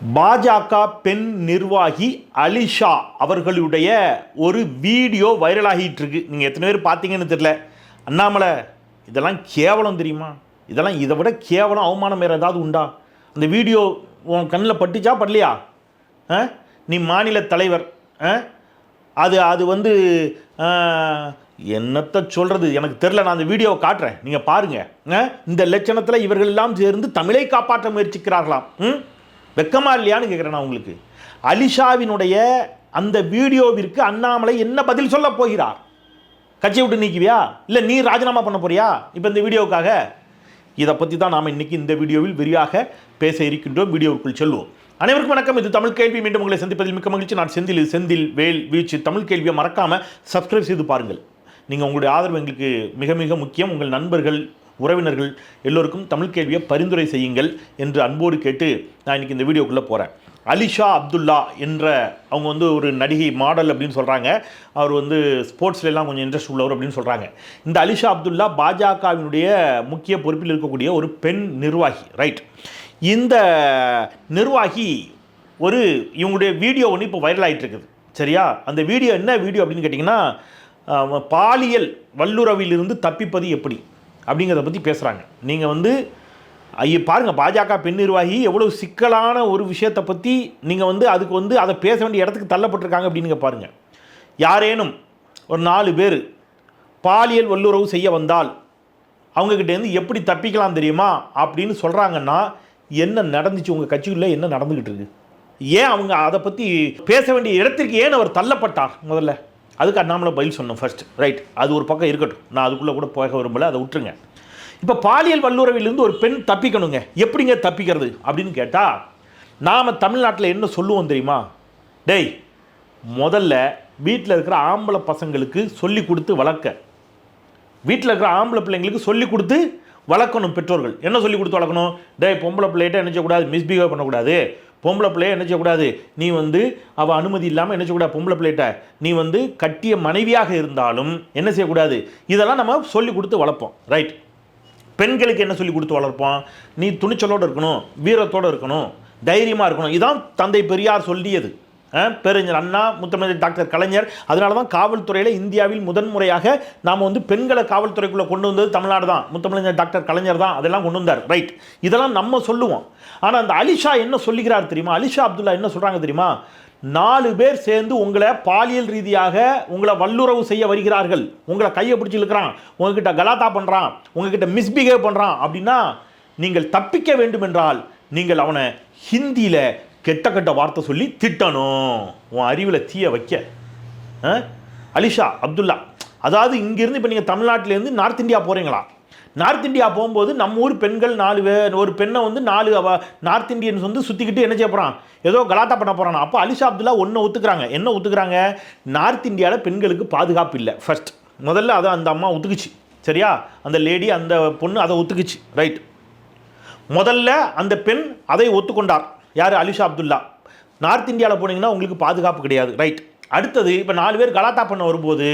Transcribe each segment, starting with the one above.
பாஜக பெண் நிர்வாகி அலிஷா அவர்களுடைய ஒரு வீடியோ வைரலாகிட்டு இருக்கு நீங்கள் எத்தனை பேர் பார்த்தீங்கன்னு தெரில அண்ணாமலை இதெல்லாம் கேவலம் தெரியுமா? இதெல்லாம் இதை விட கேவலம் அவமானம் வேறு ஏதாவது உண்டா? அந்த வீடியோ உன் கண்ணில் பட்டுச்சா? படலையா? ஆ? நீ மாநில தலைவர் ஆ? அது அது வந்து என்னத்தை சொல்கிறது எனக்கு தெரில நான் அந்த வீடியோவை காட்டுறேன். நீங்கள் பாருங்கள் இந்த லட்சணத்தில் இவர்கள் எல்லாம் சேர்ந்து தமிழை காப்பாற்ற முயற்சிக்கிறார்களாம். ம்? வெக்கமா இல்லையான்னு கேட்குறேன் நான் உங்களுக்கு. அலிஷாவினுடைய அந்த வீடியோவிற்கு அண்ணாமலை என்ன பதில் சொல்ல போகிறார்? கட்சியை விட்டு நீக்குவியா? இல்லை நீ ராஜினாமா பண்ண போறியா? இப்போ இந்த வீடியோவுக்காக? இதை பற்றி தான் நாம் இன்னைக்கு இந்த வீடியோவில் விரிவாக பேச இருக்கின்றோம். வீடியோவுக்குள் செல்வோம். அனைவருக்கும் வணக்கம். இது தமிழ் கேள்வி. மீண்டும் உங்களை சந்திப்பதில் மிக்க மகிழ்ச்சி. நான் செந்தில். செந்தில் வேல் வீச்சு தமிழ் கேள்வியை மறக்காமல் சப்ஸ்கிரைப் செய்து பாருங்கள். நீங்கள் உங்களுடைய ஆதரவு எங்களுக்கு மிக மிக முக்கியம். உங்கள் நண்பர்கள் உறவினர்கள் எல்லோருக்கும் தமிழ் கேள்வியை பரிந்துரை செய்யுங்கள் என்று அன்போடு கேட்டு நான் இன்றைக்கி இந்த வீடியோக்குள்ளே போகிறேன். அலிஷா அப்துல்லா என்ற அவங்க வந்து ஒரு நடிகை மாடல் அப்படின்னு சொல்கிறாங்க. அவர் வந்து ஸ்போர்ட்ஸ்லாம் கொஞ்சம் இன்ட்ரெஸ்ட் உள்ளவர் அப்படின்னு சொல்கிறாங்க. இந்த அலிஷா அப்துல்லா பாஜகவினுடைய முக்கிய பொறுப்பில் இருக்கக்கூடிய ஒரு பெண் நிர்வாகி ரைட் இந்த நிர்வாகி ஒரு இவங்களுடைய வீடியோ ஒன்று இப்போ வைரல் ஆகிட்டு இருக்குது சரியா? அந்த வீடியோ என்ன வீடியோ அப்படின்னு கேட்டிங்கன்னா பாலியல் வல்லுறவிலிருந்து தப்பிப்பது எப்படி? அப்படிங்கிறத பற்றி பேசுகிறாங்க நீங்கள் வந்து ஐயோ பாருங்கள் பாஜக பெண் நிர்வாகி எவ்வளோ சிக்கலான ஒரு விஷயத்தை பற்றி நீங்கள் வந்து அதுக்கு வந்து அதை பேச வேண்டிய இடத்துக்கு தள்ளப்பட்டிருக்காங்க அப்படின்னு பாருங்கள் யாரேனும் ஒரு நாலு பேர் பாலியல் வல்லுறவு செய்ய வந்தால் அவங்கக்கிட்டேருந்து எப்படி தப்பிக்கலாம் தெரியுமா? அப்படின்னு சொல்கிறாங்கன்னா என்ன நடந்துச்சு? உங்கள் கட்சிக்குள்ளே என்ன நடந்துக்கிட்டு இருக்கு? ஏன் அவங்க அதை பற்றி பேச வேண்டிய இடத்திற்கு ஏன் அவர் தள்ளப்பட்டார் முதல்ல? அதுக்கு அண்ணாமலை பதில் சொன்னோம் ஃபர்ஸ்ட் ரைட் அது ஒரு பக்கம் இருக்கட்டும். நான் அதுக்குள்ளே கூட போக விரும்பல. அதை விட்டுருங்க. இப்போ பாலியல் வல்லுறவிலிருந்து ஒரு பெண் தப்பிக்கணுங்க. எப்படிங்க தப்பிக்கிறது அப்படின்னு கேட்டால் நாம் தமிழ்நாட்டில் என்ன சொல்லுவோம் தெரியுமா? டேய் முதல்ல வீட்டில் இருக்கிற ஆம்பளை பசங்களுக்கு சொல்லி கொடுத்து வளர்க்க. வீட்டில் இருக்கிற ஆம்பளை பிள்ளைங்களுக்கு சொல்லி கொடுத்து வளர்க்கணும் பெற்றோர்கள். என்ன சொல்லி கொடுத்து வளர்க்கணும்? டேய் பொம்பளை பிள்ளைகிட்ட என்ன செய்யக்கூடாது? மிஸ்பிஹேவ் பண்ணக்கூடாது. பொம்பளை பிள்ளைய என்ன செய்யக்கூடாது? நீ வந்து அவள் அனுமதி இல்லாமல் என்ன செய்யக்கூடாது? பொம்பளை பிள்ளைகிட்ட நீ வந்து கட்டிய மனைவியாக இருந்தாலும் என்ன செய்யக்கூடாது? இதெல்லாம் நம்ம சொல்லி கொடுத்து வளர்ப்போம். ரைட் பெண்களுக்கு என்ன சொல்லி கொடுத்து வளர்ப்போம்? நீ துணிச்சலோடு இருக்கணும் வீரத்தோடு இருக்கணும் தைரியமாக இருக்கணும். இதான் தந்தை பெரியார் சொல்லியது. பேரறிஞர் அண்ணா முத்தமிழ் டாக்டர் கலைஞர். அதனால தான் காவல்துறையில் இந்தியாவில் முதன்முறையாக நாம் வந்து பெண்களை காவல்துறைக்குள்ளே கொண்டு வந்தது தமிழ்நாடு தான். முத்தமிழர் டாக்டர் கலைஞர் தான் அதெல்லாம் கொண்டு வந்தார். ரைட் இதெல்லாம் நம்ம சொல்லுவோம். ஆனால் அந்த அலிஷா என்ன சொல்லுகிறார் தெரியுமா? அலிஷா அப்துல்லா என்ன சொல்கிறாங்க தெரியுமா? நாலு பேர் சேர்ந்து உங்களை பாலியல் ரீதியாக உங்களை வல்லுறவு செய்ய வருகிறார்கள். உங்களை கையை பிடிச்சி இழுக்கிறான். உங்ககிட்ட கலாத்தா பண்ணுறான் உங்ககிட்ட மிஸ்பிஹேவ் பண்ணுறான் அப்படின்னா நீங்கள் தப்பிக்க வேண்டும் என்றால் நீங்கள் அவனை ஹிந்தியில் கெட்ட கெட்ட வார்த்தை சொல்லி திட்டணும். உன் அறிவில் தீய வைக்க. ஆ? அலிஷா அப்துல்லா. அதாவது இங்கேருந்து இப்போ நீங்கள் தமிழ்நாட்டிலேருந்து நார்த் இந்தியா போகிறீங்களா நார்த் இந்தியா போகும்போது நம்ம ஊர் பெண்கள் நாலு பேர் ஒரு பெண்ணை வந்து நாலு அவ நார்த் இந்தியன்ஸ் வந்து சுற்றிக்கிட்டு என்ன செய்ய போகிறான் ஏதோ கலாட்டா பண்ண போகிறான் அப்போ அலிஷா அப்துல்லா ஒன்று ஒத்துக்கிறாங்க. என்ன ஒத்துக்கிறாங்க? நார்த் இந்தியாவில் பெண்களுக்கு பாதுகாப்பு இல்லை. ஃபர்ஸ்ட் முதல்ல அதை அந்த அம்மா ஒத்துக்குச்சு. சரியா? அந்த லேடி அந்த பொண்ணு அதை ஒத்துக்குச்சு. ரைட் முதல்ல அந்த பெண் அதை ஒத்துக்கொண்டார். யார்? அலிஷா அப்துல்லா. நார்த் இந்தியாவில் போனீங்கன்னா உங்களுக்கு பாதுகாப்பு கிடையாது. ரைட் அடுத்தது இப்போ நாலு பேர் கலாத்தா பண்ண வரும்போது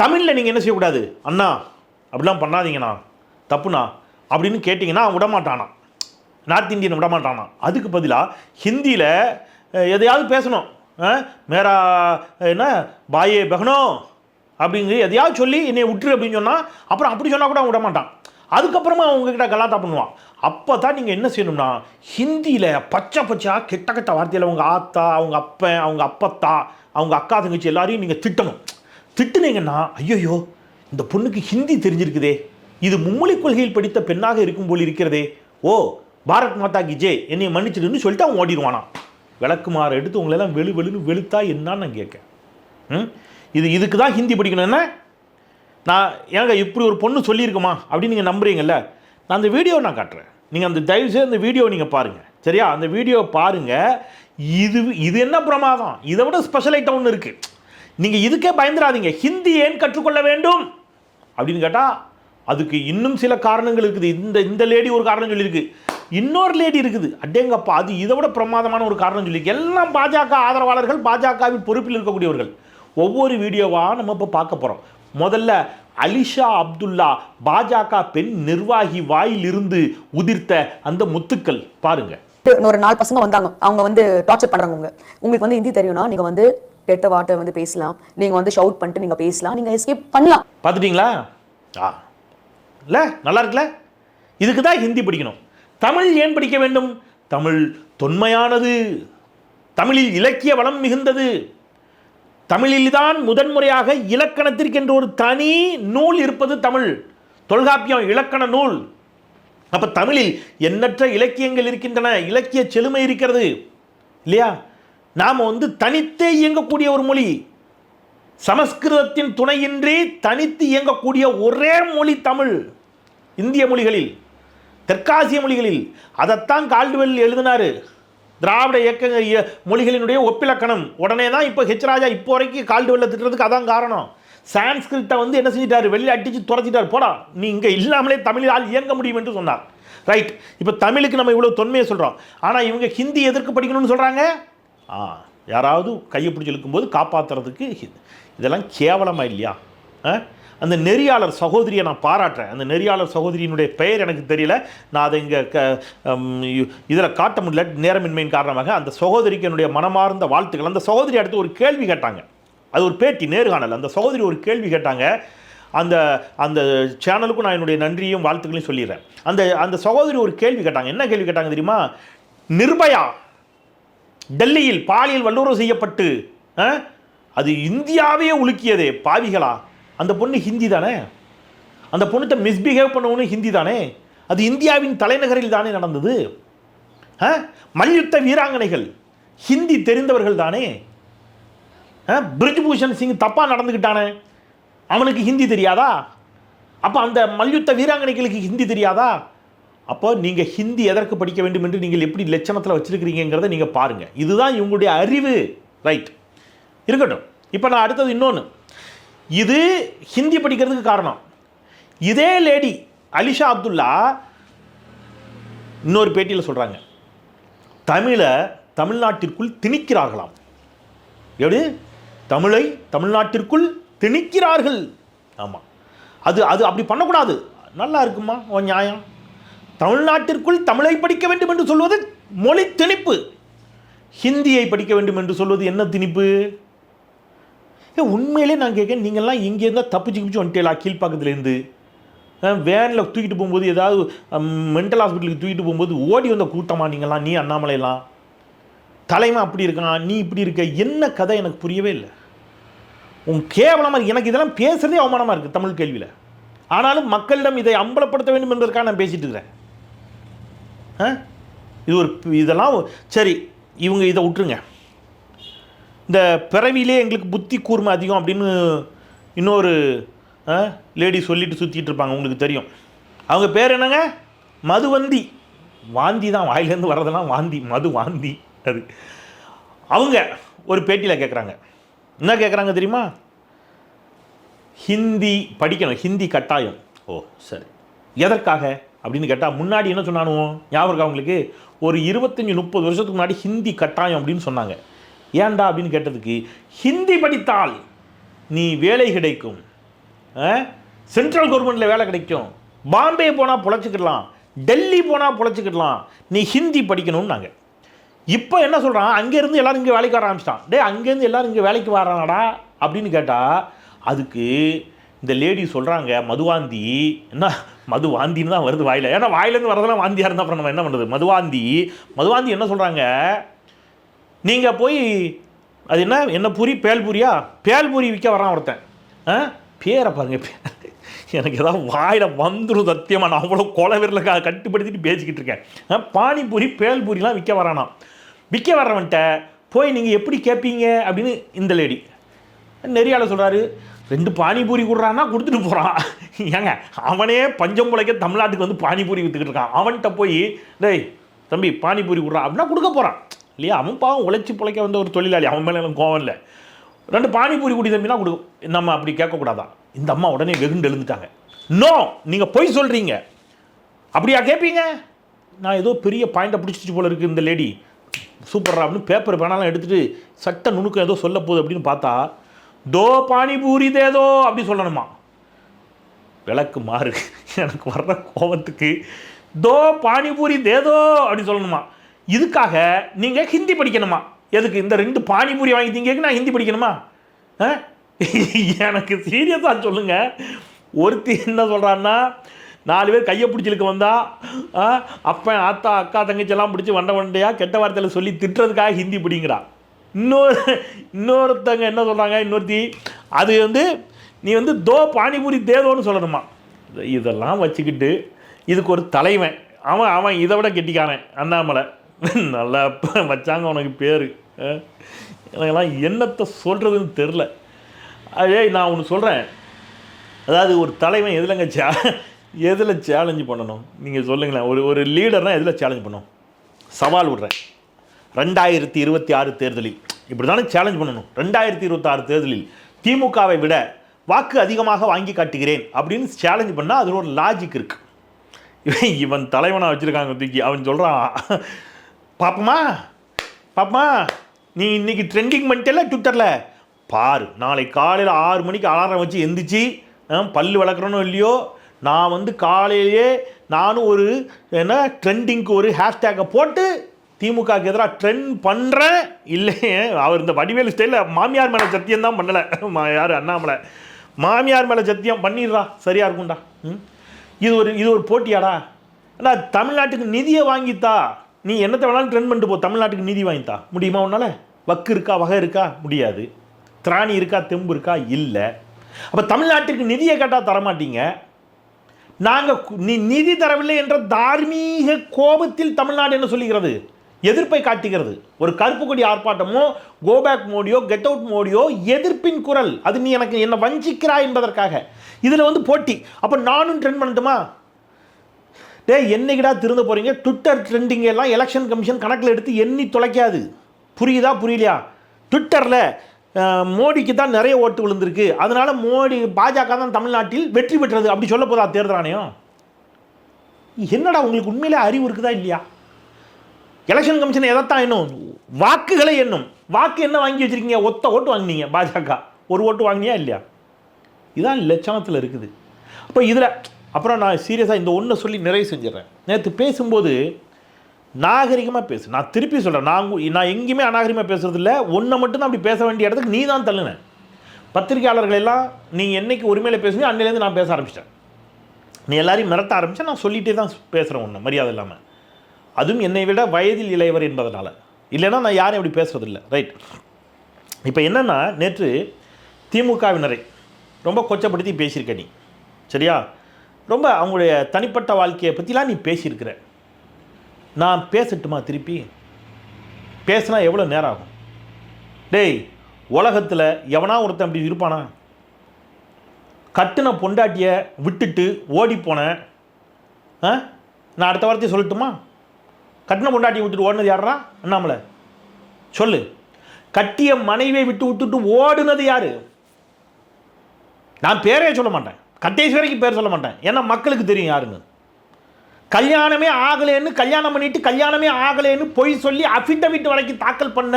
தமிழில் நீங்கள் என்ன செய்யக்கூடாது? அண்ணா அப்படிலாம் பண்ணாதீங்கண்ணா. தப்புண்ணா. அப்படின்னு கேட்டிங்கன்னா விடமாட்டானா? North Indian விடமாட்டானா? அதுக்கு பதிலாக ஹிந்தியில் எதையாவது பேசணும். மேரா என்ன? பாயே பெகனோ? அப்படிங்கிறது எதையாவது சொல்லி என்னை விட்டுரு அப்படின்னு சொன்னால் அப்புறம் அப்படி சொன்னால் கூட அவன் விடமாட்டான். அதுக்கப்புறமா அவங்கக்கிட்ட கலாட்டா பண்ணுவான். அப்போ தான் நீங்கள் என்ன செய்யணும்னா ஹிந்தியில் பச்சை பச்சையாக கெட்ட கெட்ட வார்த்தையில் அவங்க ஆத்தா அவங்க அப்பன் அவங்க அப்பத்தா அவங்க அக்கா தங்கச்சி எல்லாரையும் நீங்கள் திட்டணும். திட்டுனீங்கன்னா ஐயோயோ இந்த பொண்ணுக்கு ஹிந்தி தெரிஞ்சிருக்குதே. இது மும்மொழி கொள்கையில் படித்த பெண்ணாக இருக்கும் போல் இருக்கிறதே. ஓ பாரத் மாதா கி ஜே என்னை மன்னிச்சிடுன்னு சொல்லிட்டு அவன் ஓடிடுவானா விளக்குமாறு எடுத்து உங்களெல்லாம் வெளு வெளுன்னு வெளுத்தா என்னான்னு நான் கேட்கேன். ம்? இது இதுக்கு தான் ஹிந்தி படிக்கணும் என்ன? நான் ஏங்க இப்படி ஒரு பொண்ணு சொல்லியிருக்குமா? அப்படின்னு நீங்கள் நம்புறீங்கல்ல? நான் அந்த வீடியோ நான் காட்டுறேன். நீங்கள் அந்த தயவுசெய்து அந்த வீடியோ நீங்கள் பாருங்கள் சரியா? அந்த வீடியோ பாருங்கள் இது இது என்ன பிரமாதம்? இதை விட ஸ்பெஷல் ஐட்டம் ஒன்று இருக்குது நீங்கள் இதுக்கே பயந்துடாதீங்க. ஹிந்தி ஏன் கற்றுக்கொள்ள வேண்டும்? அப்படின்னு கேட்டால் அதுக்கு இன்னும் சில காரணங்கள் இருக்குது. இந்த இந்த லேடி ஒரு காரணம் சொல்லியிருக்கு. இன்னொரு லேடி இருக்குது. அடேங்கப்பா அது இதை விட பிரமாதமான ஒரு காரணம் சொல்லியிருக்கு. எல்லாம் பாஜக ஆதரவாளர்கள் பாஜகவின் பொறுப்பில் இருக்கக்கூடியவர்கள். ஒவ்வொரு வீடியோவாக நம்ம இப்போ பார்க்க போகிறோம் முதல்ல அலிஷா அப்துல்லா பாஜக பெண் நிர்வாகி வாயிலிருந்து உதிர்த்த அந்த முத்துக்கள் பாருங்க. இன்னொரு நாலு பசங்க வந்தாங்க. அவங்க வந்து டார்ச்சர் பண்றாங்க உங்க உங்களுக்கு வந்து ஹிந்தி தெரியும்னா நீங்க வந்து கெட்ட வார்த்தை வந்து பேசலாம். நீங்க வந்து ஷவுட் பண்ணிட்டு நீங்க பேசலாம். நீங்க எஸ்கேப் பண்ணலாம். பார்த்துட்டீங்களா? ஆ. இல்லை? நல்லா இருக்குல்ல? இதுக்கு தான் ஹிந்தி படிக்கணும். தமிழ் ஏன் படிக்க வேண்டும்? தமிழ் தொன்மையானது. தமிழில் இலக்கிய வளம் மிகுந்தது. தமிழில்தான் முதன்முறையாக இலக்கணத்திற்கென்று ஒரு தனி நூல் இருப்பது தமிழ். தொல்காப்பியம் இலக்கண நூல். அப்ப தமிழில் எண்ணற்ற இலக்கியங்கள் இருக்கின்றன இலக்கிய செழுமை இருக்கிறது இல்லையா? நாம் வந்து தனித்தே இயங்கக்கூடிய ஒரு மொழி. சமஸ்கிருதத்தின் துணையின்றி தனித்து இயங்கக்கூடிய ஒரே மொழி தமிழ் இந்திய மொழிகளில் தெற்காசிய மொழிகளில். அதைத்தான் கால்டுவெல் எழுதினாரு. திராவிட இயக்க மொழிகளினுடைய ஒப்பிலக்கணம். உடனே தான் இப்போ ஹெச் ராஜா இப்போ வரைக்கும் கால்டுவெல்ல திட்டுறதுக்கு அதான் காரணம். சான்ஸ்கிரிட்டை வந்து என்ன செஞ்சிட்டாரு? வெளியே அட்டிச்சு துரத்திட்டாரு. போடா நீ இங்கே இல்லாமலே தமிழால் இயங்க முடியும் என்று சொன்னார். ரைட் இப்போ தமிழுக்கு நம்ம இவ்வளோ தொன்மையை சொல்கிறோம் ஆனால் இவங்க ஹிந்தி எதற்கு படிக்கணும்னு சொல்கிறாங்க ஆ யாராவது கையை பிடிச்சி இழுக்கும்போது காப்பாற்றுறதுக்கு இதெல்லாம் கேவலமாக இல்லையா? ஆ? அந்த நெறியாளர் சகோதரியை நான் பாராட்டுறேன். அந்த நெறியாளர் சகோதரியினுடைய பெயர் எனக்கு தெரியல. நான் அதை இங்கே க இதில் காட்ட முடியல. நேரமின்மையின் காரணமாக அந்த சகோதரிக்கு என்னுடைய மனமார்ந்த வாழ்த்துக்கள். அந்த சகோதரி அடுத்து ஒரு கேள்வி கேட்டாங்க. அது ஒரு பேட்டி நேர்காணல். அந்த சகோதரி ஒரு கேள்வி கேட்டாங்க. அந்த அந்த சேனலுக்கும் நான் என்னுடைய நன்றியும் வாழ்த்துக்களையும் சொல்லிடுறேன். அந்த அந்த சகோதரி ஒரு கேள்வி கேட்டாங்க. என்ன கேள்வி கேட்டாங்க தெரியுமா? நிர்பயா டெல்லியில் பாலியல் வல்லுறவு செய்யப்பட்டு ஆ, அது இந்தியாவே உலுக்கியதே பாவிகளா? அந்த பொண்ணு ஹிந்தி தானே? அந்த பொண்ணுகிட்ட மிஸ்பிஹேவ் பண்ணவனும் ஹிந்தி தானே? அது இந்தியாவின் தலைநகரில் தானே நடந்தது? ஆ? மல்யுத்த வீராங்கனைகள் ஹிந்தி தெரிந்தவர்கள் தானே? ஆ? பிரிஜ்பூஷன் சிங் தப்பாக நடந்துக்கிட்டானே அவனுக்கு ஹிந்தி தெரியாதா? அப்போ அந்த மல்யுத்த வீராங்கனைகளுக்கு ஹிந்தி தெரியாதா? அப்போ நீங்கள் ஹிந்தி எதற்கு படிக்க வேண்டும் என்று நீங்கள் எப்படி லட்சணத்தில் வச்சுருக்கிறீங்கிறத நீங்கள் பாருங்கள் இதுதான் இவங்களுடைய அறிவு. ரைட். இருக்கட்டும். இப்போ நான் அடுத்தது இன்னொன்று இது ஹிந்தி படிக்கிறதுக்கு காரணம். இதே லேடி அலிஷா அப்துல்லா இன்னொரு பேட்டியில் சொல்கிறாங்க தமிழை தமிழ்நாட்டிற்குள் திணிக்கிறார்களாம். எப்படி? தமிழை தமிழ்நாட்டிற்குள் திணிக்கிறார்கள். ஆமாம் அது அது அப்படி பண்ணக்கூடாது. நல்லா இருக்குமா? ஓ நியாயம். தமிழ்நாட்டிற்குள் தமிழை படிக்க வேண்டும் என்று சொல்வது மொழி திணிப்பு. ஹிந்தியை படிக்க வேண்டும் என்று சொல்வது என்ன திணிப்பு? உண்மையிலே நான் கேட்கேன் நீங்கள்லாம் இங்கேருந்தா தப்பிச்சு கிப்பிச்சு வந்துட்டேலா கீழ்ப்பாக்கத்துலேருந்து. வேனில் தூக்கிட்டு போகும்போது ஏதாவது மென்டல் ஹாஸ்பிட்டலுக்கு தூக்கிட்டு போகும்போது ஓடி வந்த கூட்டமா நீங்களாம் நீ அண்ணாமலைலாம்? தலைமை அப்படி இருக்கான் நீ இப்படி இருக்க என்ன கதை எனக்கு புரியவே இல்லை. உன் கேவலமாக எனக்கு இதெல்லாம் பேசுகிறதே அவமானமாக இருக்குது தமிழ் கேள்வியில். ஆனாலும் மக்களிடம் இதை அம்பலப்படுத்த வேண்டும் என்பதற்காக நான் பேசிகிட்டு இருக்கிறேன். ஆ? இது ஒரு இதெல்லாம் சரி இவங்க இதை விட்டுருங்க. இந்த பிறவிலே எங்களுக்கு புத்தி கூர்மை அதிகம் அப்படின்னு இன்னொரு லேடி சொல்லிட்டு சுற்றிட்டு இருப்பாங்க உங்களுக்கு தெரியும். அவங்க பேர் என்னங்க? மதுவந்தி. வாந்தி தான் வாயிலேருந்து வர்றதெல்லாம் வாந்தி மது வாந்தி அது. அவங்க ஒரு பேட்டியில் கேட்குறாங்க என்ன கேட்குறாங்க தெரியுமா? ஹிந்தி படிக்கணும் ஹிந்தி கட்டாயம். ஓ சரி. எதற்காக? அப்படின்னு கேட்டால் முன்னாடி என்ன சொன்னானுவோ? ஞாபகம் இருக்கா அவங்களுக்கு ஒரு இருபத்தஞ்சி முப்பது வருஷத்துக்கு முன்னாடி ஹிந்தி கட்டாயம் அப்படின்னு சொன்னாங்க. ஏன்டா அப்படின்னு கேட்டதுக்கு ஹிந்தி படித்தால் நீ வேலை கிடைக்கும். சென்ட்ரல் கவர்மெண்ட்டில் வேலை கிடைக்கும். பாம்பே போனால் பொழைச்சிக்கிடலாம். டெல்லி போனால் பொழைச்சிக்கிடலாம். நீ ஹிந்தி படிக்கணும்னாங்க. இப்போ என்ன சொல்கிறான் அங்கேருந்து எல்லாரும் இங்கே வேலைக்கு வர ஆரம்பிச்சிட்டான். டே அங்கேருந்து எல்லாரும் இங்கே வேலைக்கு வரானடா அப்படின்னு கேட்டால் அதுக்கு இந்த லேடி சொல்கிறாங்க மதுவாந்தி. என்ன? மது வாந்தின்னு தான் வருது வாயில். ஏன்னா வாயிலேருந்து வரதெல்லாம் வாந்தியாக இருந்தால் அப்புறம் நம்ம என்ன பண்ணுறது மதுவாந்தி. மதுவாந்தி என்ன சொல்கிறாங்க நீங்கள் போய் அது என்ன என்ன பூரி? பேல்பூரியா பேல்பூரி விற்க வரான் ஒருத்தன். ஆ? பேரை பாருங்க எனக்கு ஏதாவது வாயில் வந்துடும் சத்தியமாக நான் அவ்வளோ கொலை கட்டுப்படுத்திட்டு பேசிக்கிட்டு இருக்கேன். ஆ, பானிபூரி பேல்பூரிலாம் விற்க வரானாம் விற்க வர்றவன்ட்ட போய் நீங்கள் எப்படி கேட்பீங்க அப்படின்னு இந்த லேடி நெறியால் சொல்கிறாரு ரெண்டு பானிபூரி கொடுறான்னா கொடுத்துட்டு போகிறான் ஏங்க அவனே பஞ்சம் பிழைக்க தமிழ்நாட்டுக்கு வந்து பானிபூரி விற்றுக்கிட்டு இருக்கான். அவன்கிட்ட போய் டேய் தம்பி பானிபூரி கொடுறான் அப்படின்னா கொடுக்க போகிறான் இல்லையா? அவன் பாவம் உழைச்சி பிழைக்க வந்த ஒரு தொழிலாளி. அவன் மேலே எனக்கு கோவம் இல்லை. ரெண்டு பானிபூரி குடி தம்பினா கொடு. நம்ம அப்படி கேட்கக்கூடாதான் இந்த அம்மா உடனே வெகுண்டு எழுந்துட்டாங்க. நோ! நீங்கள் பொய் சொல்கிறீங்க அப்படியா கேட்பீங்க நான் ஏதோ பெரிய பாயிண்டை பிடிச்சிட்டு போல இருக்குது இந்த லேடி. சூப்பர்ரா அப்படின்னு பேப்பர் பேனாலாம் எடுத்துகிட்டு சட்ட நுணுக்கம் ஏதோ சொல்ல போகுது அப்படின்னு பார்த்தா தோ பானிபூரி தேதோ அப்படி சொல்லணுமா. விளக்கு மாறு. எனக்கு வர்ற கோபத்துக்கு தோ பானிபூரி தேதோ அப்படி சொல்லணுமா. இதுக்காக நீங்கள் ஹிந்தி படிக்கணுமா? எதுக்கு இந்த ரெண்டு பானிபூரி வாங்கி நான் ஹிந்தி படிக்கணுமா? ஆ? எனக்கு சீரியஸாக சொல்லுங்க. ஒருத்தி என்ன சொல்கிறான்னா நாலு பேர் கையை பிடிச்சிருக்க வந்தா ஆ, அப்பன் ஆத்தா அக்கா தங்கச்சியெல்லாம் பிடிச்சி வண்ட வண்டையாக கெட்ட வார்த்தையில் சொல்லி திட்டுறதுக்காக ஹிந்தி பிடிங்கிறா இன்னொரு இன்னொருத்தங்க என்ன சொல்கிறாங்க இன்னொருத்தி அது வந்து நீ வந்து தோ பானிபூரி தேதோன்னு சொல்லணுமா? இதெல்லாம் வச்சுக்கிட்டு இதுக்கு ஒரு தலைவன். அவன் அவன் இதை விட கெட்டிக்காரன் அண்ணாமலை. நல்லா வச்சாங்க உனக்கு பேர். எனக்கெல்லாம் என்னத்தை சொல்கிறதுன்னு தெரில அதே நான் ஒன்று சொல்கிறேன் அதாவது ஒரு தலைவன் எதுலங்க சே எதில் சேலஞ்சு பண்ணணும்? நீங்கள் சொல்லுங்களேன். ஒரு ஒரு லீடர்னால் எதில் சேலஞ்ச் பண்ணணும்? சவால் விடுறேன். ரெண்டாயிரத்தி இருபத்தி ஆறு தேர்தலில். இப்படி தானே சேலஞ்ச் பண்ணணும். ரெண்டாயிரத்தி இருபத்தாறு தேர்தலில் திமுகவை விட வாக்கு அதிகமாக வாங்கி காட்டுகிறேன் அப்படின்னு சேலஞ்ச் பண்ணால் அதில் ஒரு லாஜிக் இருக்குது இவன் இவன் தலைவனாக வச்சுருக்காங்க தூக்கி. அவன் சொல்கிறான் பாப்பமா? பாப்பமா? நீ இன்னைக்கு ட்ரெண்டிங் பண்ணிட்டல ட்விட்டரில் பாரு நாளை காலையில் ஆறு மணிக்கு அலாரம் வச்சு எந்திரிச்சு ஆ, வளர்க்குறனோ இல்லையோ நான் வந்து காலையிலேயே நானும் ஒரு என்ன ட்ரெண்டிங்க்கு ஒரு ஹேஷ்டேக்கை போட்டு திமுகக்கு எதிராக ட்ரெண்ட் பண்ணுறேன் இல்லையே அவர் இந்த வடிவேலு ஸ்டைலில் மாமியார் மேலே சத்தியம் தான் பண்ணலை. யார்? அண்ணாமலை. மாமியார் மேலே சத்தியம் பண்ணிடுறா. சரியாக இருக்கும்டா. ம்? இது ஒரு இது ஒரு போட்டியாடா. ஆனால் தமிழ்நாட்டுக்கு நிதியை வாங்கித்தா. நீ என்னத்தை வேணாலும் ட்ரெண்ட் பண்ணிட்டு போ. தமிழ்நாட்டுக்கு நிதி வாங்கித்தா முடியுமா உன்னால்? வக்கு இருக்கா வகை இருக்கா? முடியாது. திராணி இருக்கா தெம்பு இருக்கா? இல்லை. அப்போ தமிழ்நாட்டுக்கு நிதியை கேட்டால் தரமாட்டீங்க. நாங்கள் நீ நிதி தரவில்லை என்ற தார்மீக கோபத்தில் தமிழ்நாடு என்ன சொல்லுகிறது? எதிர்ப்பை காட்டுகிறது. ஒரு கருப்பு கொடி ஆர்ப்பாட்டமோ கோபேக் மோடியோ கெட் அவுட் மோடியோ எதிர்ப்பின் குரல். அது நீ எனக்கு என்னை வஞ்சிக்கிறாய் என்பதற்காக. இதில் வந்து போட்டி. அப்போ நானும் ட்ரெண்ட் பண்ணட்டுமா? டே என்னைக்கிடா திருந்த போகிறீங்க ட்விட்டர் ட்ரெண்டிங் எல்லாம் எலெக்ஷன் கமிஷன் கணக்கில் எடுத்து எண்ணி தொலைக்காது. புரியுதா புரியலையா? ட்விட்டரில் மோடிக்கு தான் நிறைய ஓட்டு விழுந்திருக்கு. அதனால மோடி பாஜக தான் தமிழ்நாட்டில் வெற்றி பெற்றது அப்படி சொல்ல போதா தேர்தல் ஆணையம்? என்னடா உங்களுக்கு உண்மையிலே அறிவு இருக்குதா இல்லையா? எலெக்ஷன் கமிஷன் எதைத்தான் எண்ணும்? வாக்குகளை எண்ணும். வாக்கு என்ன வாங்கி வச்சிருக்கீங்க? ஒத்த ஓட்டு வாங்கினீங்க பாஜக. ஒரு ஓட்டு வாங்கினியா இல்லையா? இதான் லட்சணத்தில் இருக்குது. அப்போ இதில் அப்புறம் நான் சீரியஸாக இந்த ஒன்றை சொல்லி நிறைவு செஞ்சிடறேன். நேற்று பேசும்போது நாகரிகமாக பேசு. நான் திருப்பி சொல்கிறேன் நான் நான் எங்கேயுமே அநாகரிகமாக பேசுகிறதில்ல ஒன்றை மட்டும் அப்படி பேச வேண்டிய இடத்துக்கு நீ தான் தள்ளுன. பத்திரிகையாளர்கள் எல்லாம் நீங்கள் என்னைக்கு உரிமையில் பேசுனீங்க அன்னிலேருந்து நான் பேச ஆரம்பிச்சிட்டேன். நீ எல்லாரையும் மிரட்ட ஆரம்பித்தேன் நான் சொல்லிகிட்டே தான் பேசுகிறேன் ஒன்று மரியாதை இல்லாமல் அதுவும் என்னை விட வயதில் இளையவர் என்பதனால். இல்லைன்னா நான் யாரும் அப்படி பேசுறதில்ல ரைட் இப்போ என்னென்னா நேற்று திமுகவினரை ரொம்ப கொச்சப்படுத்தி பேசியிருக்க நீ. சரியா? ரொம்ப அவங்களுடைய தனிப்பட்ட வாழ்க்கையை பற்றிலாம் நீ பேசியிருக்கிற. நான் பேசட்டுமா திருப்பி? பேசினா எவ்வளோ நேரம் ஆகும் டேய் உலகத்தில் எவனா ஒருத்தன் அப்படி இருப்பானா? கட்டின பொண்டாட்டியை விட்டுட்டு ஓடி போனேன் ஆ? நான் அடுத்த வார்த்தையை சொல்லட்டுமா? கட்டின பொண்டாட்டியை விட்டுட்டு ஓடினது யாரா அண்ணாமலை. சொல்லு. கட்டிய மனைவியை விட்டு விட்டுட்டு ஓடுனது யார்? நான் பேரே சொல்ல மாட்டேன். கடைசி வரைக்கும் பேர் சொல்ல மாட்டேன். ஏன்னா மக்களுக்கு தெரியும் யாருங்க கல்யாணமே ஆகலைன்னு கல்யாணம் பண்ணிட்டு கல்யாணமே ஆகலைன்னு பொய் சொல்லி அஃபிடவிட் வரைக்கும் தாக்கல் பண்ண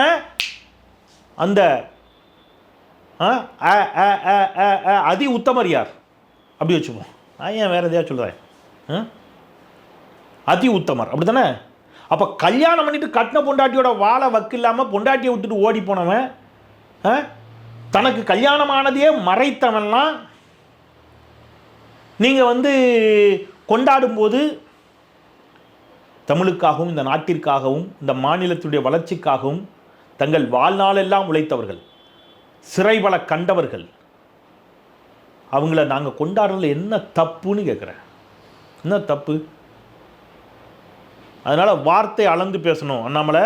அந்த ஆ, அ, அதி உத்தமர் யார்? அப்படி வச்சுப்போம் ஏன் வேறு எதையா சொல்கிறேன் அதி உத்தமர். அப்படி தானே அப்போ கல்யாணம் பண்ணிட்டு கட்டின பொண்டாட்டியோட வாழை வக்கு இல்லாமல் பொண்டாட்டியை விட்டுட்டு ஓடி போனவன் ஆ, தனக்கு கல்யாணமானதையே மறைத்தவன்லாம் நீங்கள் வந்து கொண்டாடும்போது தமிழுக்காகவும் இந்த நாட்டிற்காகவும் இந்த மாநிலத்துடைய வளர்ச்சிக்காகவும் தங்கள் வாழ்நாளெல்லாம் உழைத்தவர்கள் சிறைவள கண்டவர்கள் அவங்கள நாங்கள் கொண்டாடுறதுல என்ன தப்புன்னு கேட்குறேன் என்ன தப்பு? அதனால் வார்த்தை அளந்து பேசணும். அண்ணாமலை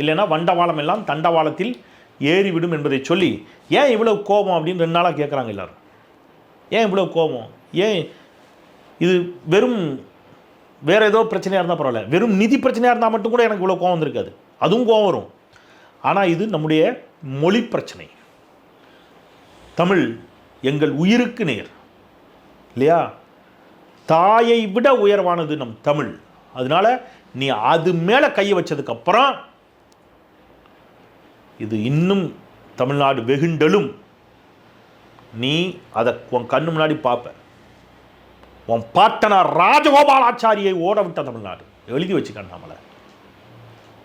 இல்லைன்னா வண்டவாளம் எல்லாம் தண்டவாளத்தில் ஏறிவிடும் என்பதை சொல்லி ஏன் இவ்வளோ கோபம் அப்படின்னு ரெண்டு நாளாக கேட்குறாங்க எல்லாரும்? ஏன் இவ்வளோ கோபம்? ஏன்? இது வெறும் வேறு ஏதோ பிரச்சனையாக இருந்தால் பரவாயில்ல. வெறும் நிதி பிரச்சனையாக இருந்தால் மட்டும் கூட எனக்கு இவ்வளோ கோவம் வந்திருக்காது. அதுவும் கோவம் வரும். ஆனால் இது நம்முடைய மொழி பிரச்சனை. தமிழ் எங்கள் உயிருக்கு நேர். இல்லையா? தாயை விட உயர்வானது நம் தமிழ். அதனால நீ அது மேலே கையை வச்சதுக்கப்புறம் இது இன்னும் தமிழ்நாடு வெகுண்டலும். நீ அதை உன் கண்ணு முன்னாடி பார்ப்ப உன் பாட்டனார் ராஜகோபாலாச்சாரியை ஓட விட்ட தமிழ்நாடு. எழுதி வச்சுக்க நம்மளை.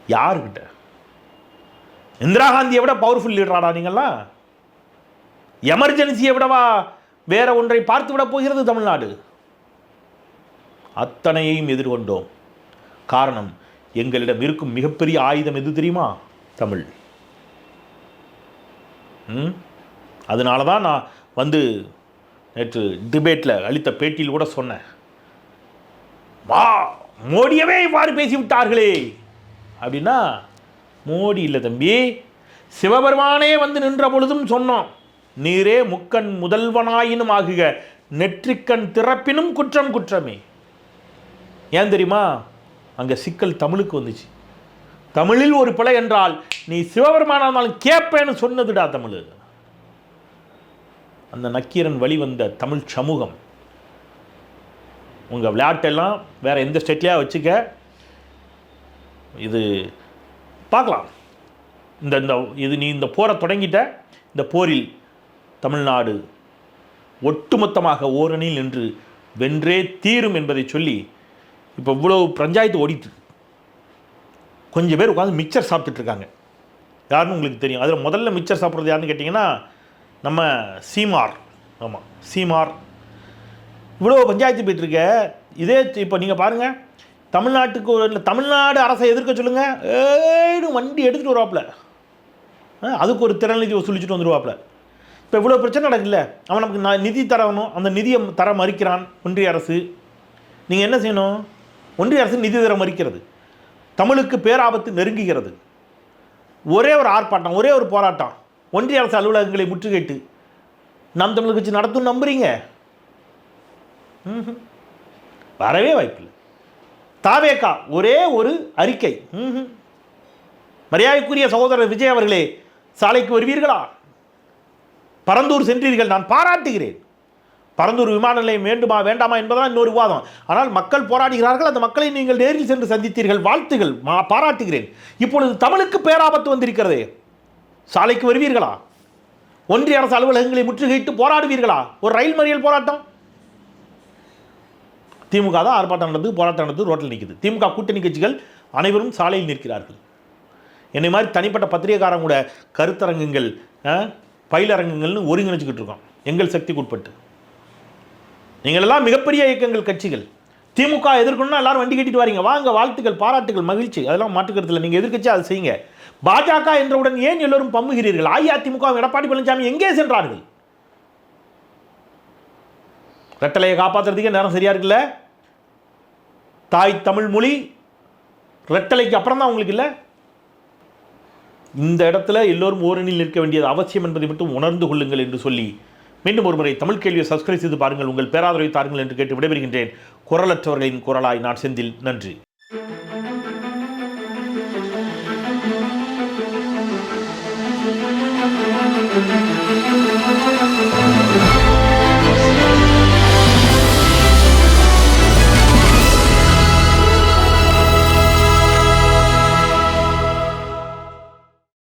யாருக்கிட்ட? இந்திரா காந்தியை விட பவர்ஃபுல் லீடராடா நீங்கள்லாம். எமர்ஜென்சியை விடவா வேற ஒன்றை பார்த்து விட போகிறது தமிழ்நாடு. அத்தனையையும் எதிர்கொண்டோம். காரணம் எங்களிடம் இருக்கும் மிகப்பெரிய ஆயுதம் எது தெரியுமா? தமிழ். ம்? அதனால தான் நான் வந்து நேற்று டிபேட்டில் அளித்த பேட்டியில் கூட சொன்னேன். வா மோடியவே இவ்வாறு பேசிவிட்டார்களே. அப்படின்னா மோடி இல்லை தம்பி சிவபெருமானே வந்து நின்ற பொழுதும் சொன்னோம் நீரே முக்கண் முதல்வனாயினும் ஆகுக நெற்றிக்கண் திறப்பினும் குற்றம் குற்றமே. ஏன் தெரியுமா? அங்கே சிக்கல் தமிழுக்கு வந்துச்சு. தமிழில் ஒரு பிழை என்றால் நீ சிவபெருமானாலும் இருந்தாலும் கேட்பேன்னு சொன்னதுடா தமிழ். அந்த நக்கீரன் வழிவந்த தமிழ் சமூகம். உங்கள் விளையாட்டெல்லாம் வேற எந்த ஸ்டேட்லேயா வச்சுக்க இது பார்க்கலாம். இந்த இந்த இது நீ இந்த போரை தொடங்கிட்ட இந்த போரில் தமிழ்நாடு ஒட்டுமொத்தமாக ஓரணியில் நின்று வென்றே தீரும் என்பதை சொல்லி இப்போ இவ்வளோ பஞ்சாயத்து ஓடிட்டு கொஞ்சம் பேர் உட்காந்து மிக்சர் சாப்பிட்டுட்ருக்காங்க யாருன்னு உங்களுக்கு தெரியும். அதில் முதல்ல மிக்சர் சாப்பிட்றது யாருன்னு கேட்டிங்கன்னா நம்ம சீமார் ஆமாம் சீமார். இவ்வளோ பஞ்சாயத்து போயிட்டுருக்க. இதே இப்போ நீங்கள் பாருங்கள் தமிழ்நாட்டுக்கு ஒரு தமிழ்நாடு அரசை எதிர்க்க சொல்லுங்கள் ஏடும் வண்டி எடுத்துகிட்டு வருவாப்புல. அதுக்கு ஒரு திறநிதி வசூலிச்சுட்டு வந்துடுவாப்புல இப்போ இவ்வளோ பிரச்சனை நடக்குல்ல அவன் நமக்கு நிதி தரணும். அந்த நிதியை தர மறுக்கிறான் ஒன்றிய அரசு. நீங்கள் என்ன செய்யணும்? ஒன்றிய அரசு நிதி தர மறுக்கிறது. தமிழுக்கு பேராபத்து நெருங்குகிறது. ஒரே ஒரு ஆர்ப்பாட்டம் ஒரே ஒரு போராட்டம். ஒன்றிய அரசு அலுவலகங்களை முற்றுகையிட்டு நாம் தமிழர் கட்சி நடத்தும் நம்புறீங்க? வரவே வாய்ப்பில்லை. தாவேக்கா ஒரே ஒரு அறிக்கை. மரியாதைக்குரிய சகோதரர் விஜய் அவர்களே சாலைக்கு வருவீர்களா? பரந்தூர் சென்றீர்கள் நான் பாராட்டுகிறேன். பரந்தூர் விமான நிலையம் வேண்டுமா வேண்டாமா என்பதெல்லாம் இன்னொரு விவாதம். ஆனால் மக்கள் போராடுகிறார்கள் அந்த மக்களை நீங்கள் நேரில் சென்று சந்தித்தீர்கள். வாழ்த்துகள் மா பாராட்டுகிறேன். இப்பொழுது தமிழுக்கு பேராபத்து வந்திருக்கிறதே. சாலைக்கு வருவீர்களா? ஒன்றிய அரசு அலுவலகங்களை முற்றுகையிட்டு போராடுவீர்களா? ஒரு ரயில் மறியல் போராட்டம்? திமுக தான் ஆர்ப்பாட்டம் நடந்து போராட்டம் நடந்தது ரோட்டில் நிற்குது திமுக கூட்டணி கட்சிகள் அனைவரும் சாலையில் நிற்கிறார்கள். என்னை மாதிரி தனிப்பட்ட பத்திரிகைக்காரங்க கூட கருத்தரங்குகள் பயிலரங்குகள்னு ஒருங்கிணைச்சிக்கிட்டு இருக்கோம் எங்கள் சக்திக்கு உட்பட்டு. நீங்கள் எல்லாம் மிகப்பெரிய இயக்கங்கள் கட்சிகள். திமுக எதிர்க்கணும்னா எல்லாரும் வண்டி கட்டிட்டு வரீங்க. வாங்க வாழ்த்துக்கள் பாராட்டுகள் மகிழ்ச்சி. அதெல்லாம் மாற்றுக்கிறதுல நீங்கள் எதிர்க்கட்சி அதை செய்யுங்க. பாஜக என்றவுடன் ஏன் எல்லோரும் பம்முகிறீர்கள்? அஇஅதிமுக எடப்பாடி பழனிசாமி எங்கே சென்றார்கள்? ரெட்டலையை காப்பாற்றுறதுக்கே நேரம் சரியா இருக்குல்ல? தாய் தமிழ் மொழி ரெட்டலைக்கு அப்புறம் தான் உங்களுக்கு இல்லை? இந்த இடத்துல எல்லோரும் ஓரணியில் நிற்க வேண்டியது அவசியம் என்பதை மட்டும் உணர்ந்து கொள்ளுங்கள் என்று சொல்லி மீண்டும் ஒருமுறை தமிழ் கேள்வியை சப்ஸ்கிரைப் செய்து பாருங்கள். உங்கள் பேராதரவை தாருங்கள் என்று கேட்டு விடைபெறுகின்றேன். குரலற்றவர்களின் குரலாய் நான் செந்தில். நன்றி.